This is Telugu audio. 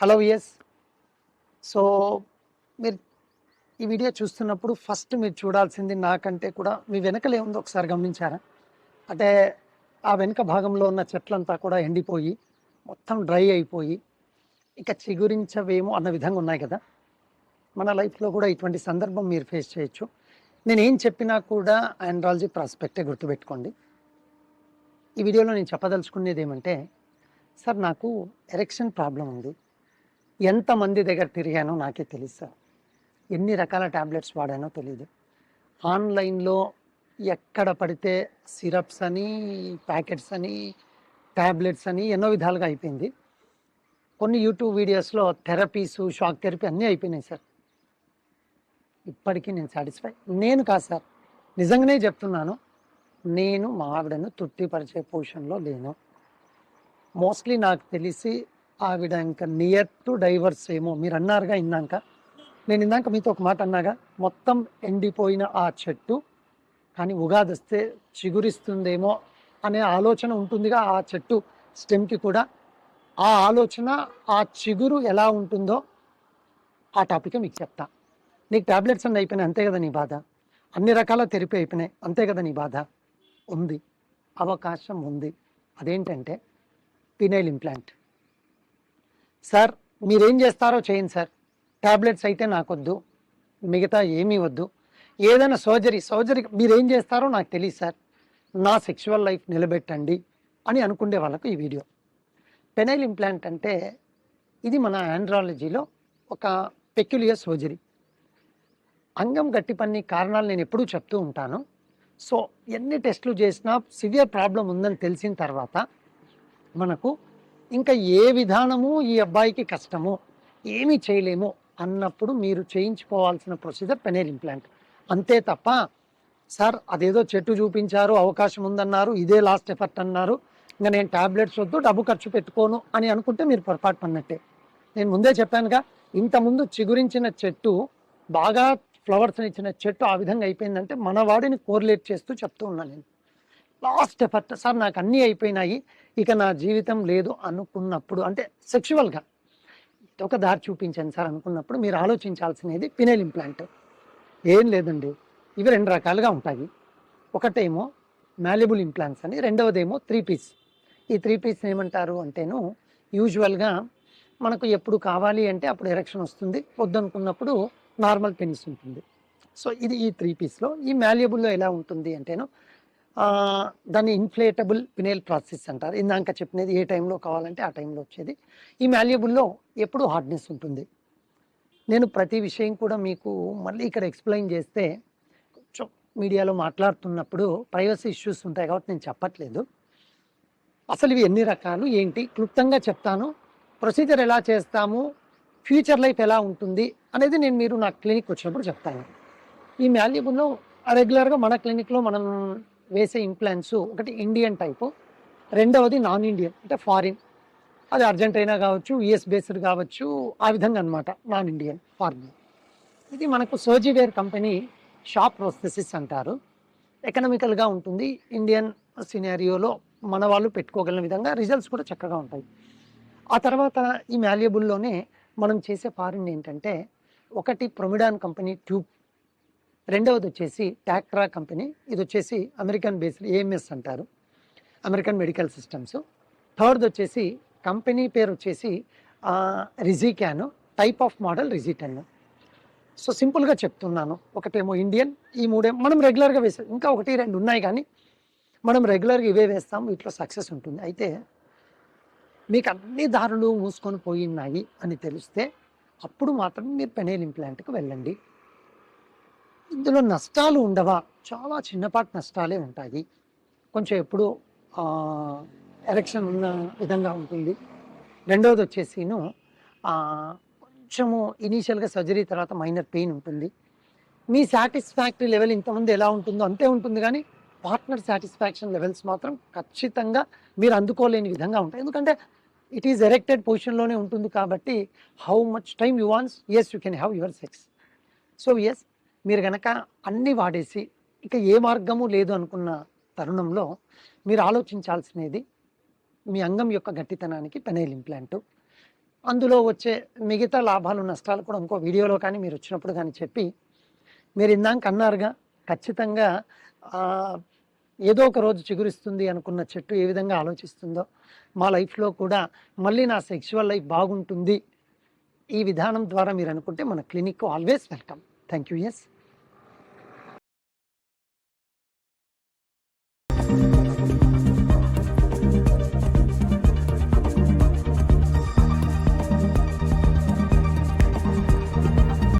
హలో ఎస్ సో మీరు ఈ వీడియో చూస్తున్నప్పుడు ఫస్ట్ మీరు చూడాల్సింది నాకంటే కూడా మీ వెనకలే ఉందో ఒకసారి గమనించారా? అంటే ఆ వెనుక భాగంలో ఉన్న చెట్లంతా కూడా ఎండిపోయి మొత్తం డ్రై అయిపోయి ఇక చిగురించవేమో అన్న విధంగా ఉన్నాయి కదా. మన లైఫ్లో కూడా ఇటువంటి సందర్భం మీరు ఫేస్ చేయొచ్చు. నేను ఏం చెప్పినా కూడా ఆండ్రాలజీ ప్రాస్పెక్టే గుర్తుపెట్టుకోండి. ఈ వీడియోలో నేను చెప్పదలుచుకునేది ఏమంటే సార్ నాకు ఎరెక్షన్ ప్రాబ్లం ఉంది. ఎంతమంది దగ్గర తిరిగానో నాకే తెలుసు సార్. ఎన్ని రకాల ట్యాబ్లెట్స్ వాడానో తెలియదు ఆన్లైన్లో ఎక్కడ పడితే సిరప్స్ అని ప్యాకెట్స్ అని ట్యాబ్లెట్స్ అని ఎన్నో విధాలుగా అయిపోయింది. కొన్ని యూట్యూబ్ వీడియోస్లో థెరపీస్ షాక్ థెరపీ అన్నీ అయిపోయినాయి సార్. ఇప్పటికీ నేను సాటిస్ఫై. నేను కాదు సార్. నిజంగానే చెప్తున్నాను. నేను మా ఆవిడను తృప్తిపరిచే పొజిషన్లో లేను. మోస్ట్లీ నాకు తెలిసి ఆవిడ ఇంకా నియర్ టు డైవర్స్ ఏమో మీరు అన్నారుగా ఇందాక. నేను ఇందాక మీతో ఒక మాట అన్నాగా మొత్తం ఎండిపోయిన ఆ చెట్టు కానీ ఉగాది వస్తే చిగురిస్తుందేమో అనే ఆలోచన ఉంటుందిగా ఆ చెట్టు స్టెమ్కి కూడా. ఆ ఆలోచన ఆ చిగురు ఎలా ఉంటుందో ఆ టాపిక్ మీకు చెప్తా. నీకు టాబ్లెట్స్ అన్నీ అయిపోయినాయి అంతే కదా నీ బాధ? అన్ని రకాల థెరపీ అయిపోయినాయి అంతే కదా నీ బాధ? ఉంది. అవకాశం ఉంది. అదేంటంటే పినైల్ ఇంప్లాంట్. సార్ మీరేం చేస్తారో చేయండి సార్. టాబ్లెట్స్ అయితే నాకొద్దు. మిగతా ఏమీ వద్దు. ఏదైనా సర్జరీ సర్జరీ మీరేం చేస్తారో నాకు తెలియదు సార్. నా సెక్షువల్ లైఫ్ నిలబెట్టండి అని అనుకునే వాళ్ళకు ఈ వీడియో. పెనైల్ ఇంప్లాంట్ అంటే ఇది మన ఆండ్రాలజీలో ఒక పెక్యులియర్ సర్జరీ. అంగం గట్టి పన్ని కారణాలు నేను ఎప్పుడూ చెప్తూ ఉంటాను. సో ఎన్ని టెస్టులు చేసినా సివియర్ ప్రాబ్లం ఉందని తెలిసిన తర్వాత మనకు ఇంకా ఏ విధానము ఈ అబ్బాయికి కష్టము ఏమీ చేయలేము అన్నప్పుడు మీరు చేయించుకోవాల్సిన ప్రొసీజర్ పెనేల్ ఇంప్లాంట్ అంతే తప్ప సార్ అదేదో చెట్టు చూపించారు అవకాశం ఉందన్నారు ఇదే లాస్ట్ ఎఫర్ట్ అన్నారు ఇంకా నేను టాబ్లెట్స్ వద్దు డబ్బు ఖర్చు పెట్టుకోను అని అనుకుంటే మీరు పొరపాటు పడినట్టే. నేను ముందే చెప్పానుగా ఇంతకుముందు చిగురించిన చెట్టు బాగా ఫ్లవర్స్ ఇచ్చిన చెట్టు ఆ విధంగా అయిపోయిందంటే మన వాడిని కోరిలేట్ చేస్తూ చెప్తూ ఉన్నాను నేను. లాస్ట్ ఎఫర్ట్ సార్ నాకు అన్నీ అయిపోయినాయి. ఇక నా జీవితం లేదు అనుకున్నప్పుడు అంటే సెక్షువల్గా ఒక దారి చూపించాను సార్ అనుకున్నప్పుడు మీరు ఆలోచించాల్సినది పినైల్ ఇంప్లాంట్. ఏం లేదండి. ఇవి రెండు రకాలుగా ఉంటాయి. ఒకటేమో మాల్యబుల్ ఇంప్లాంట్స్ అని రెండవదేమో త్రీ పీస్ ఈ త్రీ పీస్ ఏమంటారు అంటేను యూజువల్గా మనకు ఎప్పుడు కావాలి అంటే అప్పుడు ఎరెక్షన్ వస్తుంది. వద్దనుకున్నప్పుడు నార్మల్ పెనిస్ ఉంటుంది. సో ఇది ఈ త్రీ పీస్లో ఈ మాల్యబుల్లో ఎలా ఉంటుంది అంటేను దాన్ని ఇన్ఫ్లేటబుల్ పినేల్ ప్రాసెస్ అంటారు. ఇందాక చెప్పినది ఏ టైంలో కావాలంటే ఆ టైంలో వచ్చేది. ఈ మాల్యబుల్లో ఎప్పుడు హార్డ్నెస్ ఉంటుంది. నేను ప్రతి విషయం కూడా మీకు మళ్ళీ ఇక్కడ ఎక్స్ప్లెయిన్ చేస్తే కొంచెం మీడియాలో మాట్లాడుతున్నప్పుడు ప్రైవసీ ఇష్యూస్ ఉంటాయి కాబట్టి నేను చెప్పట్లేదు. అసలు ఇవి ఎన్ని రకాలు? ఏంటి? క్లుప్తంగా చెప్తాను. ప్రొసీజర్ ఎలా చేస్తాము? ఫ్యూచర్ లైఫ్ ఎలా ఉంటుంది? అనేది నేను మీరు నా క్లినిక్ వచ్చినప్పుడు చెప్తాను. ఈ మాల్యబుల్లో రెగ్యులర్గా మన క్లినిక్లో మనం వేసే ఇంప్లాంట్స్ ఒకటి ఇండియన్ టైపు రెండవది నాన్ ఇండియన్ అంటే ఫారిన్ అది అర్జెంటైనా కావచ్చు యుఎస్ బేస్డ్ కావచ్చు ఆ విధంగా అనమాట నాన్ ఇండియన్ ఫారిన్ ఇది మనకు సోజివేర్ కంపెనీ షాప్ ప్రోసెసెస్ అంటారు. ఎకనామికల్గా ఉంటుంది. ఇండియన్ సినారియోలో మన వాళ్ళు పెట్టుకోగలిగిన విధంగా రిజల్ట్స్ కూడా చక్కగా ఉంటాయి. ఆ తర్వాత ఈ మాల్యబుల్లోనే మనం చేసే ఫారిన్ ఏంటంటే ఒకటి ప్రొమిడాన్ కంపెనీ ట్యూబ్ రెండవది వచ్చేసి టాక్రా కంపెనీ. ఇది వచ్చేసి అమెరికన్ బేస్డ్ ఏఎంఎస్ అంటారు. American medical systems. థర్డ్ వచ్చేసి కంపెనీ పేరు వచ్చేసి రిజిక్యాన్. టైప్ ఆఫ్ మోడల్ రిజిటెన్ సో సింపుల్గా చెప్తున్నాను. ఒకటేమో ఇండియన్ ఈ మూడే మనం రెగ్యులర్గా వేసాం ఇంకా ఒకటి రెండు ఉన్నాయి కానీ మనం రెగ్యులర్గా ఇవే వేస్తాం వీటిలో సక్సెస్ ఉంటుంది. అయితే మీకు అన్ని దారులు మూసుకొని పోయినాయి అని తెలిస్తే అప్పుడు మాత్రం మీరు పెనేల్ ఇంప్లాంట్కి వెళ్ళండి. ఇందులో నష్టాలు ఉండవా? చాలా చిన్నపాటి నష్టాలే ఉంటాయి. కొంచెం ఎప్పుడు ఎలక్షన్ ఉన్న విధంగా ఉంటుంది. రెండవది వచ్చేసిను కొంచెము ఇనీషియల్గా సర్జరీ తర్వాత మైనర్ పెయిన్ ఉంటుంది. మీ సాటిస్ఫాక్టరీ లెవెల్ ఇంతమంది ఎలా ఉంటుందో అంతే ఉంటుంది కానీ పార్ట్నర్ సాటిస్ఫాక్షన్ లెవెల్స్ మాత్రం ఖచ్చితంగా మీరు అందుకోలేని విధంగా ఉంటాయి. ఎందుకంటే ఇట్ ఈస్ ఎరెక్టెడ్ పొజిషన్లోనే ఉంటుంది కాబట్టి how much time you wants yes you can have your sex so yes మీరు కనుక అన్నీ వాడేసి ఇక ఏ మార్గము లేదు అనుకున్న తరుణంలో మీరు ఆలోచించాల్సినది మీ అంగం యొక్క గట్టితనానికి పెనైల్ ఇంప్లాంట్. అందులో వచ్చే మిగతా లాభాలు నష్టాలు కూడా ఇంకో వీడియోలో కానీ మీరు వచ్చినప్పుడు కానీ చెప్పి మీరు ఇందాక అన్నారుగా ఖచ్చితంగా ఏదో ఒక రోజు చిగురిస్తుంది అనుకున్న చెట్టు ఏ విధంగా ఆలోచిస్తుందో మా లైఫ్లో కూడా మళ్ళీ నా సెక్షువల్ లైఫ్ బాగుంటుంది ఈ విధానం ద్వారా మీరు అనుకుంటే మన clinic always welcome. Thank you yes